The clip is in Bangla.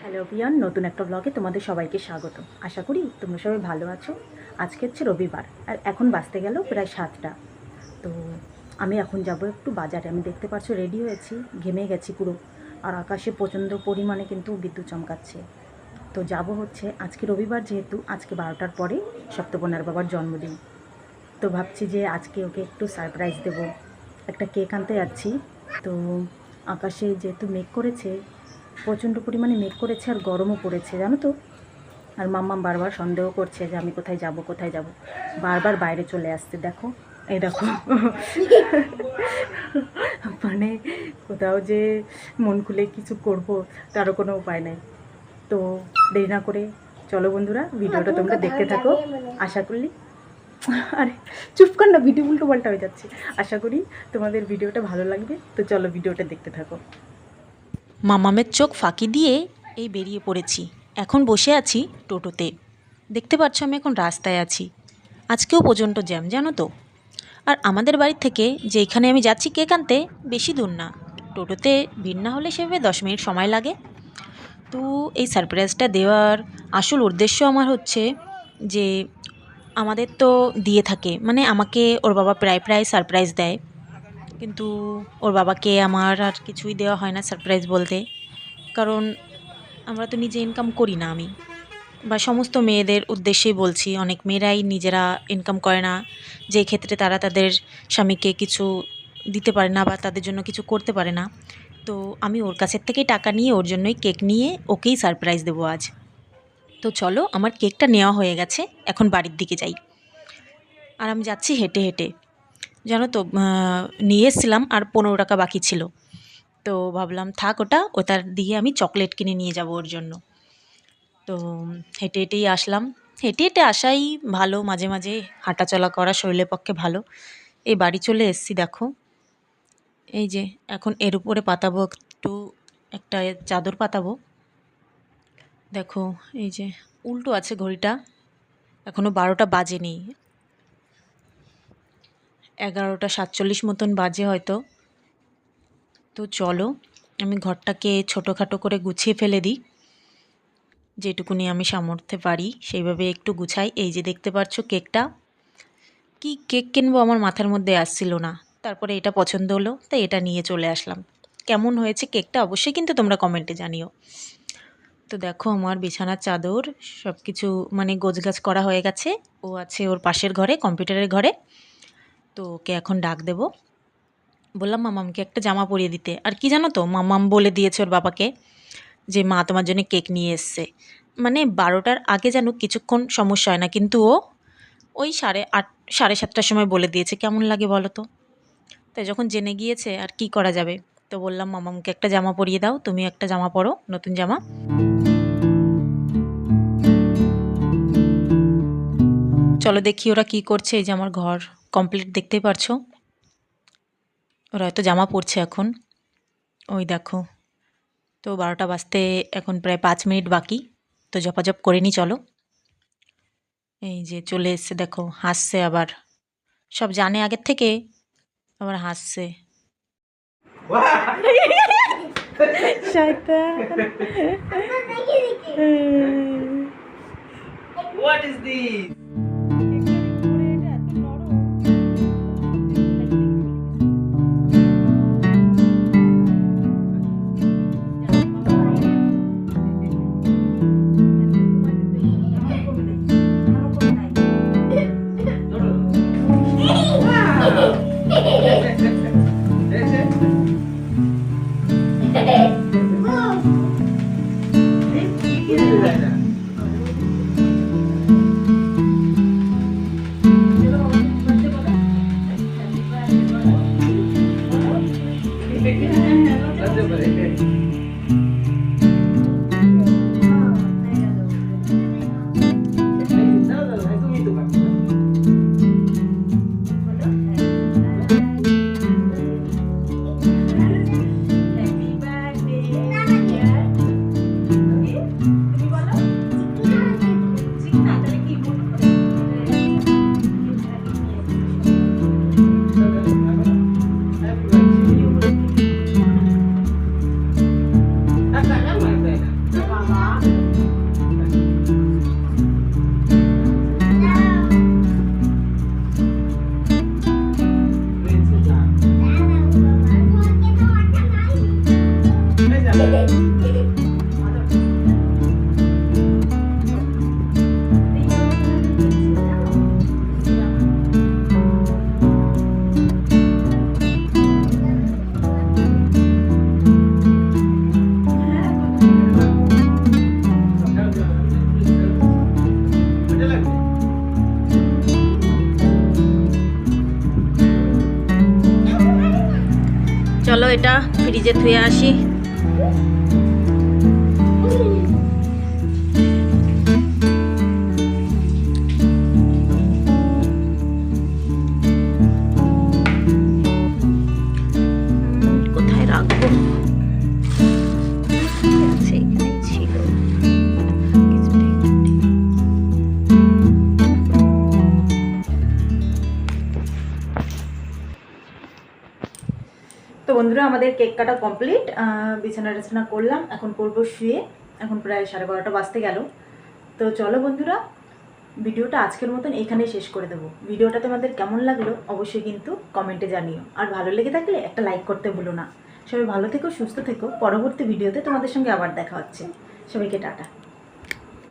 হ্যালো বিয়ন, নতুন একটা ব্লগে তোমাদের সবাইকে স্বাগত আশা করি তোমরা সবাই ভালো আছো। আজকে হচ্ছে রবিবার, আর এখন বাঁচতে গেল প্রায় সাতটা। তো আমি এখন যাব একটু বাজারে। আমি দেখতে পাচ্ছ রেডি হয়েছি, ঘেমে গেছি পুরো। আর আকাশে প্রচণ্ড পরিমাণে কিন্তু বিদ্যুৎ চমকাচ্ছে। তো যাব হচ্ছে আজকে রবিবার যেহেতু, আজকে বারোটার পরে সপ্তপনার বাবার জন্মদিন। তো ভাবছি যে আজকে ওকে একটু সারপ্রাইজ দেবো। একটা কেক আনতে যাচ্ছি। তো আকাশে যেহেতু মেঘ করেছে, প্রচণ্ড পরিমাণে মেঘ করেছে আর গরমও পড়েছে, জানো তো? আর মাম্মাম বারবার সন্দেহ করছে যে আমি কোথায় যাব কোথায় যাব। বারবার বাইরে চলে আসছে, দেখো। এই দেখো। মানে কোথাও যে মন খুলে কিছু করব, তারও কোনো উপায় নেই। তো দেরি না করে চলো বন্ধুরা ভিডিওটা তোমরা দেখতে থাকো। আশা করলি আরে চুপ কর না ভিডিও উল্টো পাল্টা হয়ে যাচ্ছে। আশা করি তোমাদের ভিডিওটা ভালো লাগবে। তো চলো ভিডিওটা দেখতে থাকো। মামামের চোখ ফাঁকি দিয়ে এই বেরিয়ে পড়েছি। এখন বসে আছি টোটোতে। দেখতে পাচ্ছ আমি এখন রাস্তায় আছি। আজকেও পর্যন্ত জ্যাম জানো তো? আর আমাদের বাড়ি থেকে যেখানে আমি যাচ্ছি কেক আনতে বেশি দূর না। টোটোতে ভিড় না হলে সেভাবে দশ মিনিট সময় লাগে। তো এই সারপ্রাইজটা দেওয়ার আসল উদ্দেশ্য আমার হচ্ছে যে আমাদের তো দিয়ে থাকে। মানে আমাকে ওর বাবা প্রায় প্রায় সারপ্রাইজ দেয়। কিন্তু ওর বাবাকে আমার আর কিছুই দেওয়া হয় না সারপ্রাইজ বলতে। কারণ আমরা তো নিজে ইনকাম করি না আমি। বা সমস্ত মেয়েদের উদ্দেশ্যেই বলছি, অনেক মেয়েরাই নিজেরা ইনকাম করে না। যে ক্ষেত্রে তারা তাদের স্বামীকে কিছু দিতে পারে না বা তাদের জন্য কিছু করতে পারে না। তো আমি ওর কাছের থেকেই টাকা নিয়ে ওর জন্যই কেক নিয়ে ওকেই সারপ্রাইজ দেবো আজ। তো চলো, আমার কেকটা নেওয়া হয়ে গেছে, এখন বাড়ির দিকে যাই। আর আমি যাচ্ছি হেঁটে হেঁটে। জানো তো নিয়ে এসেছিলাম আর পনেরো টাকা বাকি ছিল। তো ভাবলাম, থাক ওটা, ওটার দিয়ে আমি চকলেট কিনে নিয়ে যাব ওর জন্য। তো হেঁটে হেঁটেই আসলাম। হেঁটে হেঁটে আসাই ভালো, মাঝে মাঝে হাঁটাচলা করা শরীরের পক্ষে ভালো। এই বাড়ি চলে এসছি, দেখো। এই যে, এখন এর উপরে পাতাবো একটু, একটা চাদর পাতাবো। দেখো, এই যে, উল্টো আছে ঘড়িটা এখনও বারোটা বাজেনি। এগারোটা সাতচল্লিশ মতন বাজে হয়তো। তো চলো, আমি ঘরটাকে ছোটোখাটো করে গুছিয়ে ফেলে দিই। যেটুকুনি আমি সামর্থ্যে পারি, সেইভাবে একটু গুছাই। এই যে, দেখতে পাচ্ছ কেকটা? কি কেক কিনবো আমার মাথার মধ্যে আসছিল না। তারপরে এটা পছন্দ হলো তাই এটা নিয়ে চলে আসলাম। কেমন হয়েছে কেকটা অবশ্যই কিন্তু তোমরা কমেন্টে জানিও। তো দেখো আমার বিছানার চাদর সব কিছু মানে গোছগাছ করা হয়ে গেছে। ও আছে ওর পাশের ঘরে, কম্পিউটারের ঘরে। তো ওকে এখন ডাক দেবো। বললাম, মামামকে একটা জামা পরিয়ে দিতে। আর কি জানো তো, মামাম বলে দিয়েছে ওর বাবাকে যে, মা তোমার জন্য কেক নিয়ে এসছে। মানে বারোটার আগে যেন কিছুক্ষণ সমস্যা হয় না, কিন্তু ও ওই সাড়ে আট, সাড়ে সাতটার সময় বলে দিয়েছে। কেমন লাগে বলো তো? তাই যখন জেনে গিয়েছে আর কি করা যাবে, তো বললাম মামামকে একটা জামা পরিয়ে দাও, তুমি একটা জামা পরো, নতুন জামা। চলো দেখি ওরা কি করছে, এই যে আমার ঘর কমপ্লিট দেখতেই পারছ? ওরা হয়তো জামা পরছে এখন। ওই দেখো, তো বারোটা বাজতে এখন প্রায় পাঁচ মিনিট বাকি, তো জপাজপ করে নি, চলো। এই যে চলে এসছে, দেখো, হাসছে আবার। সব জানে আগের থেকে আবার হাসছে What is this? できな。大丈夫です。ফ্রিজে থুয়ে আসি তো বন্ধুরা, আমাদের কেক কাটা কমপ্লিট বিছানা টিছানা করলাম, এখন করব শুয়ে। এখন প্রায় সাড়ে বারোটা বাজতে গেল। তো চলো বন্ধুরা, ভিডিওটা আজকের মতন এখানেই শেষ করে দেবো। ভিডিওটা তোমাদের কেমন লাগল অবশ্যই কিন্তু কমেন্টে জানিও। আর ভালো লেগে থাকলে একটা লাইক করতে ভুলো না। সবাই ভালো থেকো, সুস্থ থেকো। পরবর্তী ভিডিওতে তোমাদের সঙ্গে আবার দেখা হচ্ছে। সবাইকে টাটা।